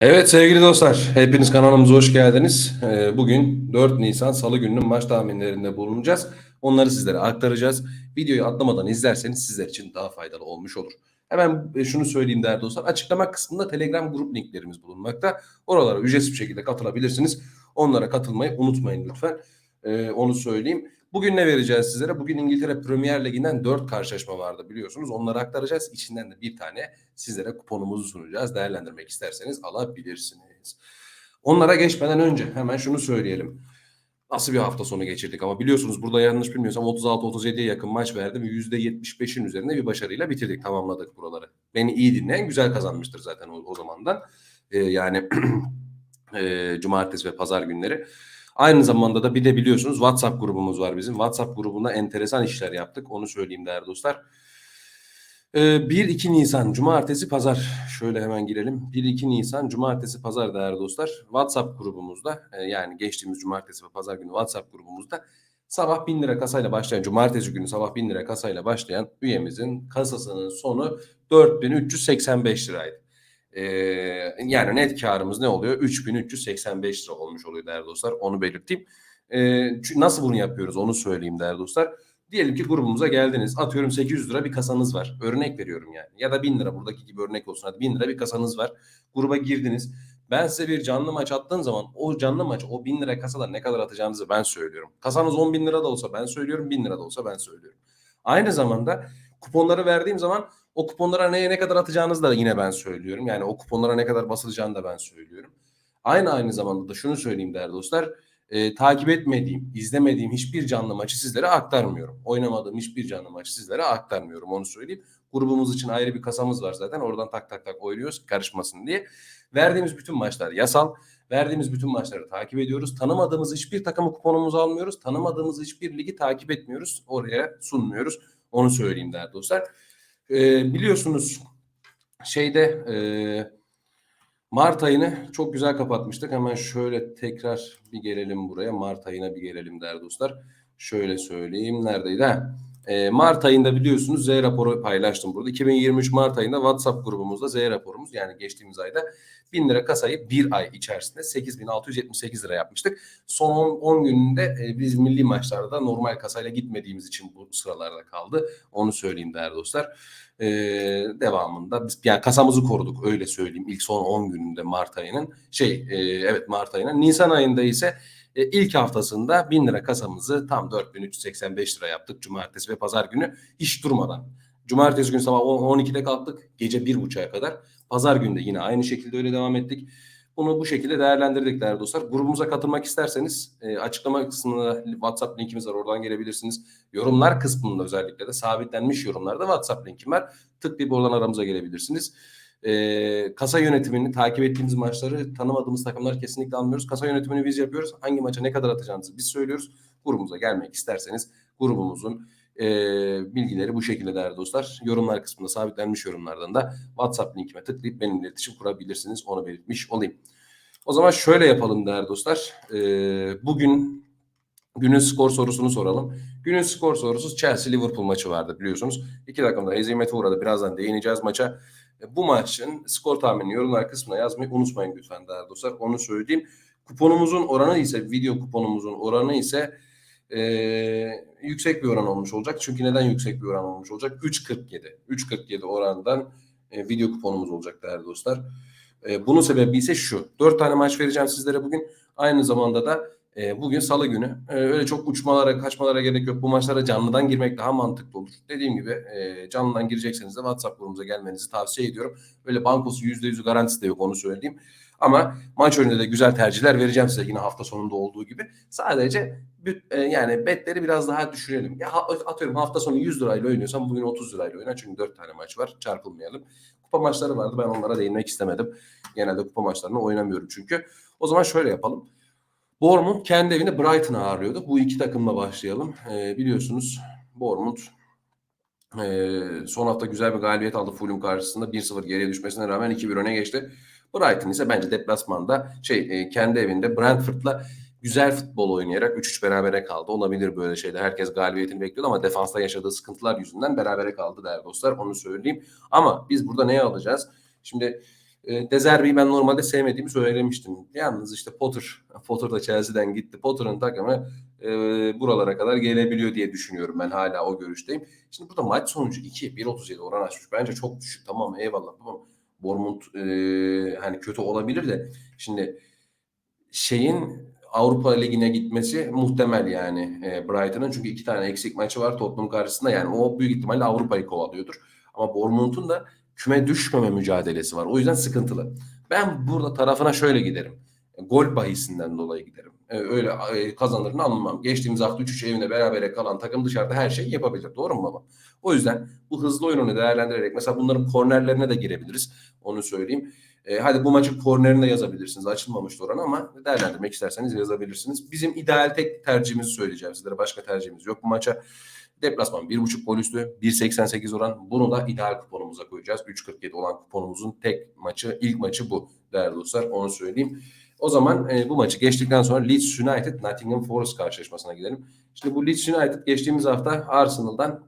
Evet sevgili dostlar, hepiniz kanalımıza hoş geldiniz. Ee, Bugün 4 Nisan Salı gününün maç tahminlerinde bulunacağız. Onları sizlere aktaracağız. Videoyu atlamadan izlerseniz sizler için daha faydalı olmuş olur. Hemen e, şunu söyleyeyim değerli dostlar. Açıklama kısmında Telegram grup linklerimiz bulunmakta. Oralara ücretsiz bir şekilde katılabilirsiniz. Onlara katılmayı unutmayın lütfen. Ee, Onu söyleyeyim. Bugün ne vereceğiz sizlere? Bugün İngiltere Premier Ligi'nden 4 karşılaşma vardı biliyorsunuz. Onları aktaracağız. İçinden de bir tane sizlere kuponumuzu sunacağız. Değerlendirmek isterseniz alabilirsiniz. Onlara geçmeden önce hemen şunu söyleyelim. Nasıl bir hafta sonu geçirdik ama biliyorsunuz burada yanlış bilmiyorsam 36-37'ye yakın maç verdim. %75'in üzerinde bir başarıyla bitirdik, tamamladık buraları. Beni iyi dinleyen güzel kazanmıştır zaten o, o zamandan. Ee, yani e, cumartesi ve pazar günleri. Aynı zamanda da bir de biliyorsunuz WhatsApp grubumuz var bizim. WhatsApp grubunda enteresan işler yaptık. Onu söyleyeyim değerli dostlar. Ee, 1-2 Nisan Cumartesi Pazar. Şöyle hemen girelim. 1-2 Nisan Cumartesi Pazar değerli dostlar. WhatsApp grubumuzda e, yani geçtiğimiz Cumartesi ve Pazar günü WhatsApp grubumuzda sabah 1000 lira kasayla başlayan Cumartesi günü sabah 1000 lira kasayla başlayan üyemizin kasasının sonu 4385 liraydı. Ee, yani net karımız ne oluyor? 3385 lira olmuş oluyor değerli dostlar. Onu belirteyim. Ee, nasıl bunu yapıyoruz onu söyleyeyim değerli dostlar. Diyelim ki grubumuza geldiniz. Atıyorum 800 lira bir kasanız var. Örnek veriyorum yani. Ya da 1000 lira buradaki gibi örnek olsun. Hadi 1000 lira bir kasanız var. Gruba girdiniz. Ben size bir canlı maç attığım zaman o canlı maç o 1000 lira kasadan ne kadar atacağınızı ben söylüyorum. Kasanız 10 bin lira da olsa ben söylüyorum. 1000 lira da olsa ben söylüyorum. Aynı zamanda kuponları verdiğim zaman o kuponlara neye ne kadar atacağınızı da yine ben söylüyorum. Yani o kuponlara ne kadar basılacağını da ben söylüyorum. Aynı aynı zamanda da şunu söyleyeyim değerli dostlar. E, takip etmediğim, izlemediğim hiçbir canlı maçı sizlere aktarmıyorum. Oynamadığım hiçbir canlı maçı sizlere aktarmıyorum onu söyleyeyim. Grubumuz için ayrı bir kasamız var zaten. Oradan tak tak tak oynuyoruz karışmasın diye. Verdiğimiz bütün maçlar yasal. Verdiğimiz bütün maçları takip ediyoruz. Tanımadığımız hiçbir takımı kuponumuzu almıyoruz. Tanımadığımız hiçbir ligi takip etmiyoruz. Oraya sunmuyoruz. Onu söyleyeyim değerli dostlar. Ee, biliyorsunuz şeyde e, Mart ayını çok güzel kapatmıştık. Hemen şöyle tekrar bir gelelim buraya. Mart ayına bir gelelim değerli dostlar. Şöyle söyleyeyim. Neredeydi? Ha. E, Mart ayında biliyorsunuz Z raporu paylaştım burada. 2023 Mart ayında WhatsApp grubumuzda Z raporumuz yani geçtiğimiz ayda 1000 lira kasayı bir ay içerisinde 8678 lira yapmıştık. Son 10, 10 gününde e, biz milli maçlarda normal kasayla gitmediğimiz için bu sıralarda kaldı. Onu söyleyeyim değerli dostlar. E, devamında biz yani kasamızı koruduk öyle söyleyeyim. İlk son 10 gününde Mart ayının şey e, evet Mart ayının Nisan ayında ise e, ilk haftasında 1000 lira kasamızı tam 4385 lira yaptık cumartesi ve pazar günü hiç durmadan. Cumartesi günü sabah 12'de kalktık gece 1.30'a kadar. Pazar günü de yine aynı şekilde öyle devam ettik. Bunu bu şekilde değerlendirdik değerli dostlar. Grubumuza katılmak isterseniz e, açıklama kısmında WhatsApp linkimiz var. Oradan gelebilirsiniz. Yorumlar kısmında özellikle de sabitlenmiş yorumlarda WhatsApp linkim var. Tıklayıp oradan aramıza gelebilirsiniz. E, kasa yönetimini takip ettiğimiz maçları tanımadığımız takımları kesinlikle almıyoruz. Kasa yönetimini biz yapıyoruz. Hangi maça ne kadar atacağınızı biz söylüyoruz. Grubumuza gelmek isterseniz grubumuzun e, bilgileri bu şekilde değerli dostlar. Yorumlar kısmında sabitlenmiş yorumlardan da WhatsApp linkime tıklayıp benimle iletişim kurabilirsiniz. Onu belirtmiş olayım. O zaman şöyle yapalım değerli dostlar. E, bugün günün skor sorusunu soralım. Günün skor sorusu Chelsea-Liverpool maçı vardı biliyorsunuz. İki takım da hezimete uğradı. Birazdan değineceğiz maça. E, bu maçın skor tahmini yorumlar kısmına yazmayı unutmayın lütfen değerli dostlar. Onu söyleyeyim. Kuponumuzun oranı ise video kuponumuzun oranı ise e, yüksek bir oran olmuş olacak. Çünkü neden yüksek bir oran olmuş olacak? 3.47. 3.47 orandan e, video kuponumuz olacak değerli dostlar. E, bunun sebebi ise şu. 4 tane maç vereceğim sizlere bugün. Aynı zamanda da e, bugün salı günü. E, öyle çok uçmalara, kaçmalara gerek yok. Bu maçlara canlıdan girmek daha mantıklı olur. Dediğim gibi e, canlıdan girecekseniz de WhatsApp grubumuza gelmenizi tavsiye ediyorum. Öyle bankosu %100'ü garantisi de yok onu söyleyeyim. Ama maç önünde de güzel tercihler vereceğim size yine hafta sonunda olduğu gibi. Sadece e, yani betleri biraz daha düşürelim. Ya atıyorum hafta sonu 100 lirayla oynuyorsan bugün 30 lirayla oyna. Çünkü 4 tane maç var. Çarpılmayalım. Kupa maçları vardı. Ben onlara değinmek istemedim. Genelde kupa maçlarını oynamıyorum çünkü. O zaman şöyle yapalım. Bournemouth kendi evinde Brighton'a ağırlıyordu. Bu iki takımla başlayalım. Ee, biliyorsunuz Bournemouth e, son hafta güzel bir galibiyet aldı Fulham karşısında. 1-0 geriye düşmesine rağmen 2-1 öne geçti. Brighton ise bence deplasmanda şey e, kendi evinde Brentford'la güzel futbol oynayarak 3-3 berabere kaldı. Olabilir böyle şeyler. Herkes galibiyetini bekliyordu ama defansta yaşadığı sıkıntılar yüzünden berabere kaldı değerli dostlar. Onu söyleyeyim. Ama biz burada neye alacağız? Şimdi E, ben normalde sevmediğimi söylemiştim. Yalnız işte Potter, Potter da Chelsea'den gitti. Potter'ın takımı e, buralara kadar gelebiliyor diye düşünüyorum ben hala o görüşteyim. Şimdi burada maç sonucu 2, 1.37 oran açmış. Bence çok düşük. Tamam eyvallah. Tamam. Bournemouth e, hani kötü olabilir de şimdi şeyin Avrupa Ligi'ne gitmesi muhtemel yani e, Brighton'ın çünkü iki tane eksik maçı var Tottenham karşısında yani o büyük ihtimalle Avrupa'yı kovalıyordur. Ama Bournemouth'un da küme düşmeme mücadelesi var. O yüzden sıkıntılı. Ben burada tarafına şöyle giderim. Gol bahisinden dolayı giderim. E, öyle e, kazanırını anlamam. Geçtiğimiz hafta 3-3 evinde berabere kalan takım dışarıda her şeyi yapabilir. Doğru mu baba? O yüzden bu hızlı oyununu değerlendirerek mesela bunların kornerlerine de girebiliriz. Onu söyleyeyim. E, hadi bu maçın kornerini de yazabilirsiniz. Açılmamıştı oran ama değerlendirmek isterseniz yazabilirsiniz. Bizim ideal tek tercihimizi söyleyeceğim sizlere. Başka tercihimiz yok bu maça. Deplasman 1.5 gol üstü 1.88 oran. Bunu da ideal kuponumuza koyacağız. 3.47 olan kuponumuzun tek maçı, ilk maçı bu değerli dostlar. Onu söyleyeyim. O zaman e, bu maçı geçtikten sonra Leeds United Nottingham Forest karşılaşmasına gidelim. Şimdi bu Leeds United geçtiğimiz hafta Arsenal'dan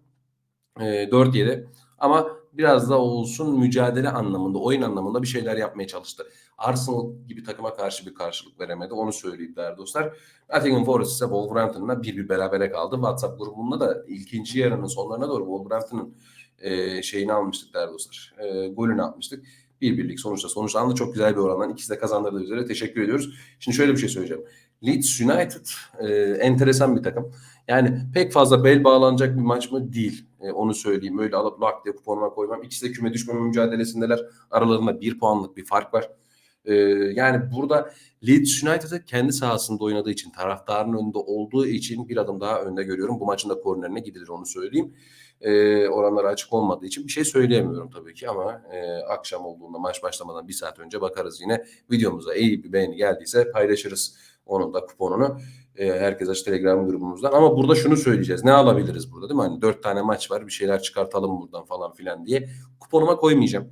e, 4-7 ama biraz da olsun mücadele anlamında, oyun anlamında bir şeyler yapmaya çalıştı. Arsenal gibi takıma karşı bir karşılık veremedi. Onu söyleyeyim değerli dostlar. Nottingham Forest ise Wolverhampton'la bir bir berabere kaldı. WhatsApp grubunda da ikinci yarının sonlarına doğru Wolverhampton'ın e, şeyini almıştık değerli dostlar. E, golünü atmıştık. Bir birlik sonuçta sonuçlandı. Çok güzel bir orandan. İkisi de kazandırdığı üzere teşekkür ediyoruz. Şimdi şöyle bir şey söyleyeceğim. Leeds United e, enteresan bir takım. Yani pek fazla bel bağlanacak bir maç mı? Değil. E, onu söyleyeyim. Öyle alıp lak diye kuponuma koymam. İkisi de küme düşmeme mücadelesindeler. Aralarında bir puanlık bir fark var. E, yani burada Leeds United'ı kendi sahasında oynadığı için, taraftarın önünde olduğu için bir adım daha önde görüyorum. Bu maçın da kornerine gidilir onu söyleyeyim. E, oranları açık olmadığı için bir şey söyleyemiyorum tabii ki ama e, akşam olduğunda maç başlamadan bir saat önce bakarız yine. Videomuza iyi bir beğeni geldiyse paylaşırız onun da kuponunu. E, herkes aç Telegram grubumuzdan. Ama burada şunu söyleyeceğiz. Ne alabiliriz burada değil mi? Hani dört tane maç var bir şeyler çıkartalım buradan falan filan diye. Kuponuma koymayacağım.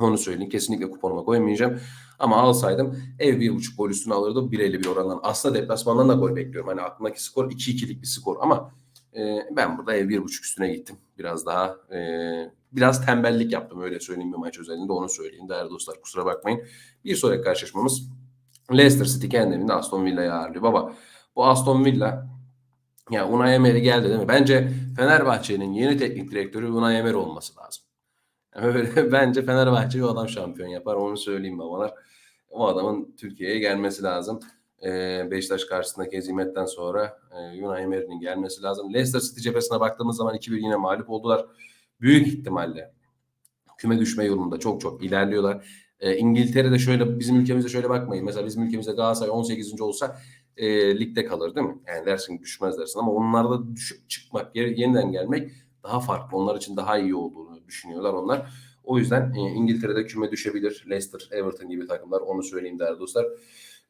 Onu söyleyeyim. Kesinlikle kuponuma koymayacağım. Ama alsaydım ev bir buçuk gol üstüne alırdı. 1.50 bir orandan. Aslında deplasmandan da gol bekliyorum. Hani aklımdaki skor 2-2'lik bir skor. Ama e, ben burada ev bir buçuk üstüne gittim. Biraz daha e, biraz tembellik yaptım öyle söyleyeyim bir maç özelinde onu söyleyeyim değerli dostlar kusura bakmayın. Bir sonraki karşılaşmamız Leicester City kendi evinde Aston Villa'yı ağırlıyor. Baba bu Aston Villa ya Unai Emery geldi değil mi? Bence Fenerbahçe'nin yeni teknik direktörü Unai Emery olması lazım. Öyle, bence Fenerbahçe o adam şampiyon yapar. Onu söyleyeyim babalar. O adamın Türkiye'ye gelmesi lazım. Ee, Beşiktaş karşısındaki hezimetten sonra e, Unai Emery'nin gelmesi lazım. Leicester City cephesine baktığımız zaman 2-1 yine mağlup oldular. Büyük ihtimalle küme düşme yolunda çok çok ilerliyorlar. E, İngiltere'de şöyle bizim ülkemizde şöyle bakmayın. Mesela bizim ülkemizde Galatasaray 18. olsa e, ligde kalır değil mi? Yani dersin düşmez dersin ama onlarda düşüp çıkmak, yeniden gelmek daha farklı. Onlar için daha iyi olduğunu düşünüyorlar onlar. O yüzden e, İngiltere'de küme düşebilir. Leicester, Everton gibi takımlar onu söyleyeyim değerli dostlar.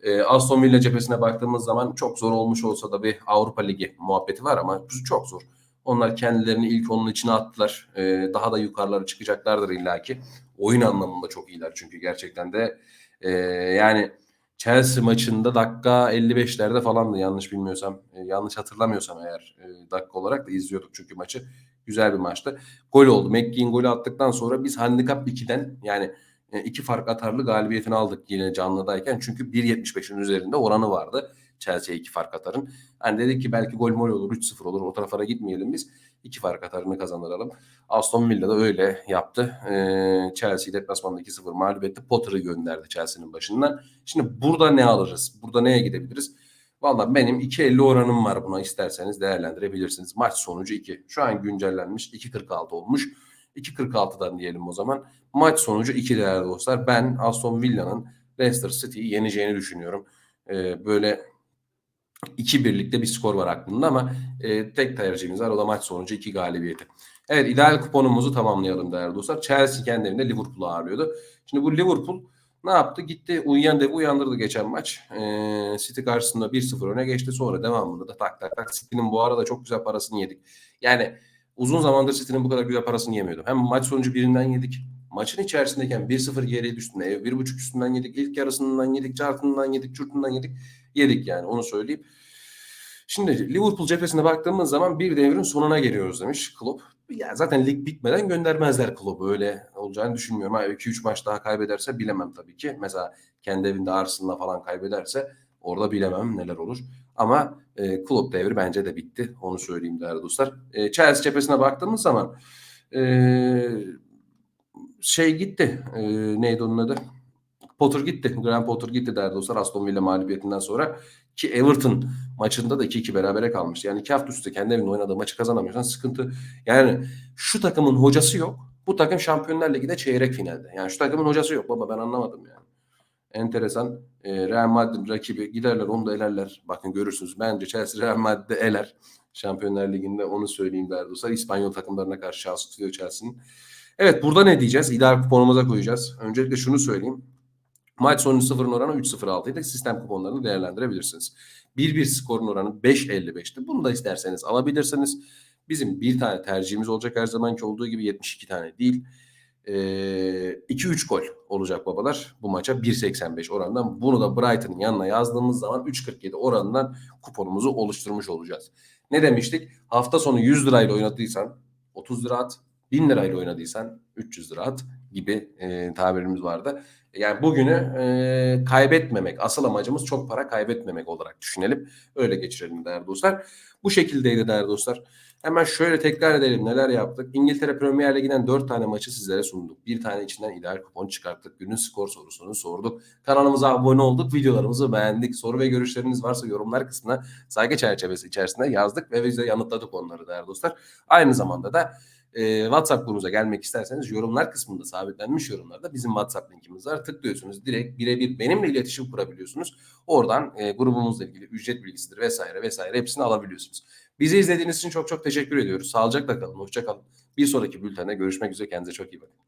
E, Aston Villa cephesine baktığımız zaman çok zor olmuş olsa da bir Avrupa Ligi muhabbeti var ama çok zor. Onlar kendilerini ilk onun içine attılar. E, daha da yukarılara çıkacaklardır illaki. Oyun anlamında çok iyiler çünkü gerçekten de e, yani Chelsea maçında dakika 55'lerde falandı yanlış bilmiyorsam. E, yanlış hatırlamıyorsam eğer e, dakika olarak da izliyorduk çünkü maçı. Güzel bir maçtı. Gol oldu. McGinn golü attıktan sonra biz handikap 2'den yani e, iki fark atarlı galibiyetini aldık yine canlıdayken. Çünkü 1.75'in üzerinde oranı vardı. Chelsea'ye iki fark atarın. Hani dedik ki belki gol mol olur 3-0 olur o tarafa gitmeyelim biz. iki fark atarını kazandıralım. Aston Villa da öyle yaptı. Ee, Chelsea deplasmanda 2-0 mağlup etti. Potter'ı gönderdi Chelsea'nin başından. Şimdi burada ne alırız? Burada neye gidebiliriz? Valla benim 2.50 oranım var buna isterseniz değerlendirebilirsiniz. Maç sonucu 2. Şu an güncellenmiş 2.46 olmuş. 2.46'dan diyelim o zaman. Maç sonucu 2 değerli dostlar. Ben Aston Villa'nın Leicester City'yi yeneceğini düşünüyorum. Ee, böyle iki birlikte bir skor var aklımda ama e, tek tercihimiz var. O da maç sonucu iki galibiyeti. Evet ideal kuponumuzu tamamlayalım değerli dostlar. Chelsea kendi evinde Liverpool'u ağırlıyordu. Şimdi bu Liverpool ne yaptı? Gitti uyuyan devi uyandırdı geçen maç. Ee, City karşısında 1-0 öne geçti. Sonra devamında da tak tak tak City'nin bu arada çok güzel parasını yedik. Yani uzun zamandır City'nin bu kadar güzel parasını yemiyordum. Hem maç sonucu birinden yedik. Maçın içerisindeyken 1-0 geriye düştüğünde ev 1.5 üstünden yedik. ilk yarısından yedik. Cartından yedik. Çurtundan yedik. Yedik yani onu söyleyeyim. Şimdi Liverpool cephesine baktığımız zaman bir devrin sonuna geliyoruz demiş Klopp. Ya zaten lig bitmeden göndermezler Klopp'u. Öyle olacağını düşünmüyorum. Ha 2-3 maç daha kaybederse bilemem tabii ki. Mesela kendi evinde Arsenal'la falan kaybederse orada bilemem neler olur. Ama e, Klopp devri bence de bitti. Onu söyleyeyim değerli dostlar. E, Chelsea cephesine baktığımız zaman e, şey gitti. E, neydi onun adı? Potter gitti. Graham Potter gitti değerli dostlar Aston Villa mağlubiyetinden sonra. Ki Everton maçında da 2-2 berabere kalmıştı. Yani iki hafta üstte kendi evinde oynadığı maçı kazanamıyorsan sıkıntı. Yani şu takımın hocası yok. Bu takım Şampiyonlar Ligi'de çeyrek finalde. Yani şu takımın hocası yok baba ben anlamadım yani. Enteresan. Ee, Real Madrid rakibi giderler onu da elerler. Bakın görürsünüz. Bence Chelsea Real Madrid'de eler. Şampiyonlar Ligi'nde onu söyleyeyim değerli dostlar. İspanyol takımlarına karşı şans tutuyor Chelsea'nin. Evet burada ne diyeceğiz? İdeal kuponumuza koyacağız. Öncelikle şunu söyleyeyim. Maç sonu 0'ın oranı 3.06 idi. Sistem kuponlarını değerlendirebilirsiniz. 1-1 skorun oranı 5.55'ti. Bunu da isterseniz alabilirsiniz. Bizim bir tane tercihimiz olacak her zamanki olduğu gibi 72 tane değil. Ee, 2-3 gol olacak babalar bu maça 1.85 orandan. Bunu da Brighton'ın yanına yazdığımız zaman 3.47 oranından kuponumuzu oluşturmuş olacağız. Ne demiştik? Hafta sonu 100 lirayla oynadıysan 30 lira at. 1000 lirayla oynadıysan 300 lira at gibi e, tabirimiz vardı. Yani bugünü e, kaybetmemek, asıl amacımız çok para kaybetmemek olarak düşünelim. Öyle geçirelim değerli dostlar. Bu şekildeydi değerli dostlar. Hemen şöyle tekrar edelim neler yaptık. İngiltere Premier Ligi'nden 4 tane maçı sizlere sunduk. Bir tane içinden ideal kupon çıkarttık. Günün skor sorusunu sorduk. Kanalımıza abone olduk. Videolarımızı beğendik. Soru ve görüşleriniz varsa yorumlar kısmına saygı çerçevesi içerisinde yazdık ve biz de yanıtladık onları değerli dostlar. Aynı zamanda da e, WhatsApp grubumuza gelmek isterseniz yorumlar kısmında sabitlenmiş yorumlarda bizim WhatsApp linkimiz var. Tıklıyorsunuz direkt birebir benimle iletişim kurabiliyorsunuz. Oradan e, grubumuzla ilgili ücret bilgisidir vesaire vesaire hepsini alabiliyorsunuz. Bizi izlediğiniz için çok çok teşekkür ediyoruz. Sağlıcakla kalın, hoşça kalın. Bir sonraki bültende görüşmek üzere. Kendinize çok iyi bakın.